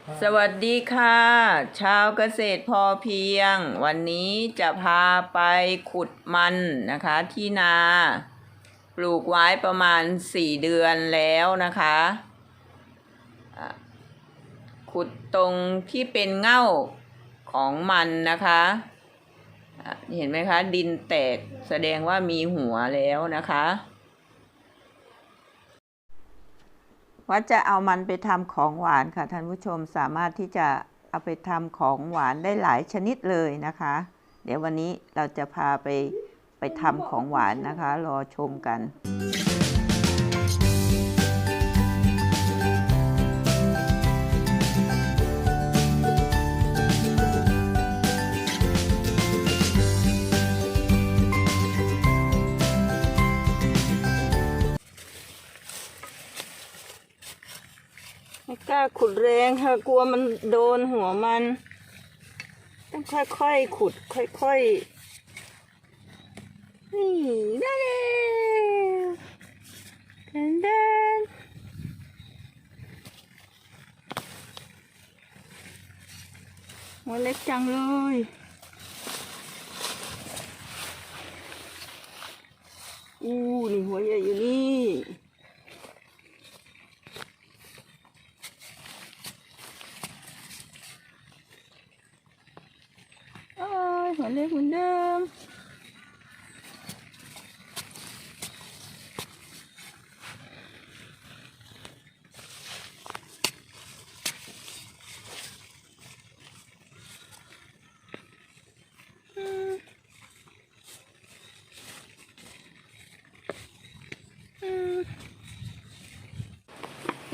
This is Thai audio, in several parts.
สวัสดีค่ะ ชาวเกษตรพอเพียง วันนี้จะพาไปขุดมันนะคะ ที่นา ปลูกไว้ประมาณสี่เดือนแล้วนะคะ ขุดตรงที่เป็นเง่าของมันนะคะ เห็นไหมคะ ดินแตกแสดงว่ามีหัวแล้วนะคะ ว่าจะเอามันไปทำของหวานค่ะท่านผู้ชมสามารถที่จะเอาไปทำของหวานได้หลายชนิดเลยนะคะ เดี๋ยววันนี้เราจะพาไปไปทำของหวานนะคะ รอชมกัน ไม่กล้าขุดแรงค่ะกลัวมันโดนหัวมัน ต้องค่อยๆขุด ค่อยๆนี่ได้แล้วเดินเดินหัวเล็กจังเลยอู้นี่หัวใหญ่อยู่นี่ โอ้ยหัว เล็กเหมือนเดิม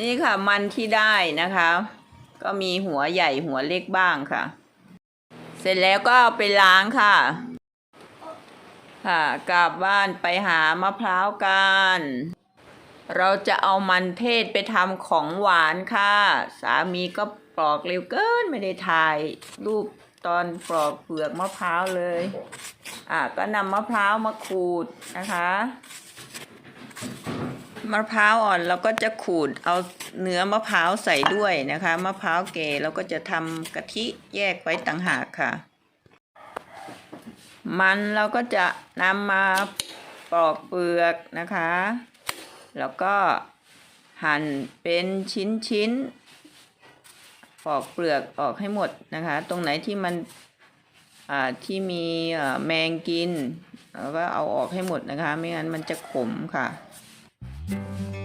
นี่ค่ะมันที่ได้นะคะ ก็มีหัวใหญ่หัวเล็กบ้างค่ะ ร็จแล้วก็เอาไปล้างค่ะ ค่ะกลับบ้านไปหามะพร้าวกัน เราจะเอามันเทศไปทำของหวานค่ะ สามีก็ปลอกเร็วเกินไม่ได้ถ่าย รูปตอนปลอกเปลือกมะพร้าวเลย อะก็นำมะพร้าวมาขูดนะคะ มะพร้าวอ่อนเราก็จะขูดเอาเนื้อมะพร้าวใส่ด้วยนะคะ มะพร้าวเกเราก็จะทำกะทิแยกไว้ต่างหากค่ะ มันเราก็จะนำมาปอกเปลือกนะคะ แล้วก็หั่นเป็นชิ้นชิ้นปอกเปลือกออกให้หมดนะคะ ตรงไหนที่มันอ่าที่มีแมงกินเราก็เอาออกให้หมดนะคะ ไม่งั้นมันจะขมค่ะ Thank you.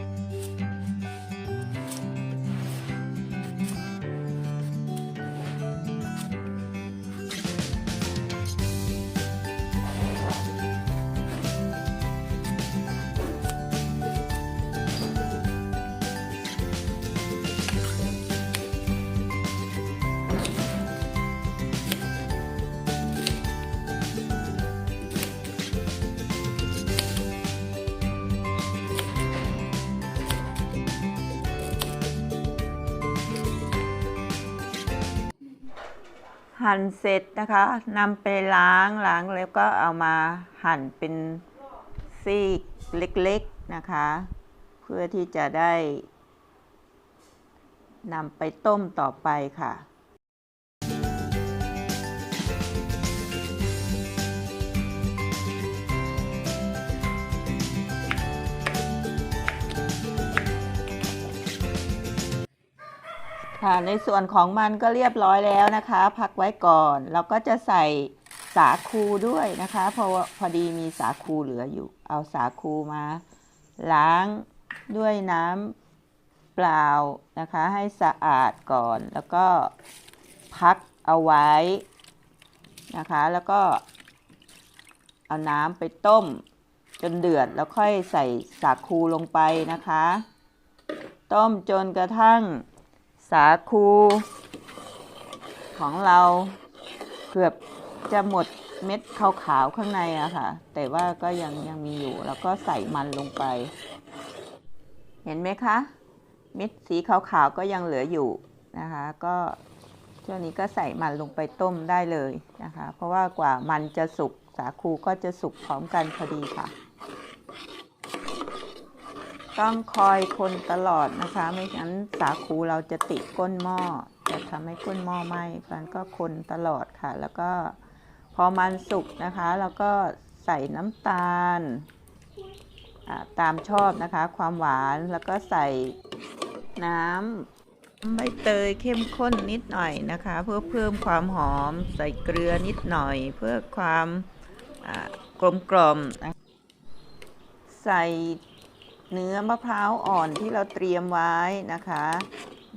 หั่นเสร็จนะคะนำไปล้างล้างแล้วก็เอามาหั่นเป็นซี่เล็กๆนะคะ เพื่อที่จะได้นำไปต้มต่อไปค่ะ ค่ะในส่วนของมันก็เรียบร้อยแล้วนะคะ พักไว้ก่อนแล้วก็จะใส่สาคูด้วยนะคะเพราะพอดีมีสาคูเหลืออยู่ เอาสาคูมา ล้างด้วยน้ำเปล่านะคะ ให้สะอาดก่อนแล้วก็พักเอาไว้นะคะ แล้วก็เอาน้ำไปต้มจนเดือดแล้วค่อยใส่สาคูลงไปนะคะ ต้มจนกระทั่ง สาคูของเราเกือบจะหมดเม็ดขาวๆข้างในอะค่ะ แต่ว่าก็ยังยังมีอยู่ แล้วก็ใส่มันลงไป เห็นไหมคะ เม็ดสีขาวๆก็ยังเหลืออยู่นะคะ ก็ช่วงนี้ก็ใส่มันลงไปต้มได้เลยนะคะ เพราะว่ากว่ามันจะสุกสาคูก็จะสุกพร้อมกันพอดีค่ะ ต้องคอยคนตลอดนะคะ ไม่งั้นสาคูเราจะติดก้นหม้อจะทำให้ก้นหม้อไหม้มันก็คนตลอดค่ะ แล้วก็พอมันสุกนะคะแล้วก็ใส่น้ำตาลตามชอบนะคะ ความหวานแล้วก็ใส่น้ำใบเตยเข้มข้นนิดหน่อยนะคะ เพื่อเพิ่มความหอม ใส่เกลือนิดหน่อย เพื่อความกลมกล่อมใส่ เนื้อมะพร้าวอ่อนที่เราเตรียมไว้นะคะ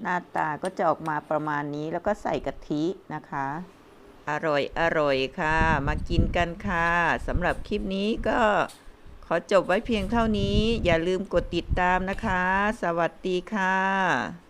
หน้าตาก็จะออกมาประมาณนี้แล้วก็ใส่กะทินะคะ อร่อยอร่อยค่ะ มากินกันค่ะสำหรับคลิปนี้ก็ขอจบไว้เพียงเท่านี้ อย่าลืมกดติดตามนะคะ สวัสดีค่ะ